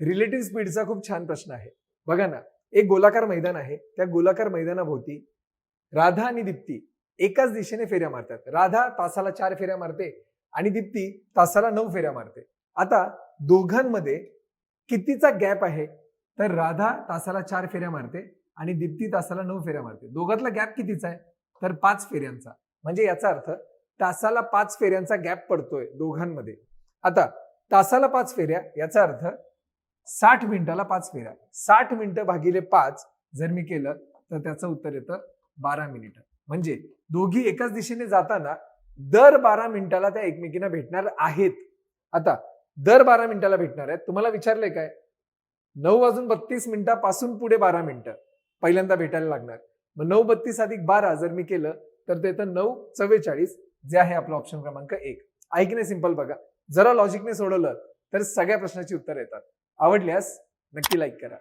Relative स्पीडचा खूप छान प्रश्न आहे. बघा ना एक गोलाकार मैदान आहे त्या गोलाकार मैदानाभोवती राधा आणि दीप्ती एकाच दिशेने फेऱ्या मारतात. राधा तासाला चार फेऱ्या मारते आणि दीप्ती तासाला नऊ फेऱ्या मारते. आता दोघांमध्ये कितीचा गॅप आहे? तर राधा तासाला चार फेऱ्या मारते आणि दीप्ती तासाला नऊ फेऱ्या मारते. दोघातला गॅप कितीचा आहे? तर पाच फेऱ्यांचा. म्हणजे याचा अर्थ तासाला पाच फेऱ्यांचा गॅप पडतोय दोघांमध्ये. आता तासाला पाच फेऱ्या याचा अर्थ साठ मिनिटाला पाच फेऱ्या. साठ मिनिटं भागिले पाच जर मी केलं तर त्याचं उत्तर येतं बारा मिनिटं. म्हणजे दोघी एकाच दिशेने जाताना दर बारा मिनिटाला त्या एकमेकींना भेटणार आहेत. आता दर बारा मिनिटाला भेटणार आहेत. तुम्हाला विचारलंय काय? नऊ वाजून बत्तीस मिनिटापासून पुढे बारा मिनिटं पहिल्यांदा भेटायला लागणार. मग नऊ बत्तीस अधिक बारा जर मी केलं तर ते येतं नऊ चव्वेचाळीस जे आहे आपलं ऑप्शन क्रमांक एक. ऐकणे सिंपल बघा. जरा लॉजिकने सोडवलं तर सगळ्या प्रश्नाची उत्तर येतात. आवडल्यास नक्की लाईक करा.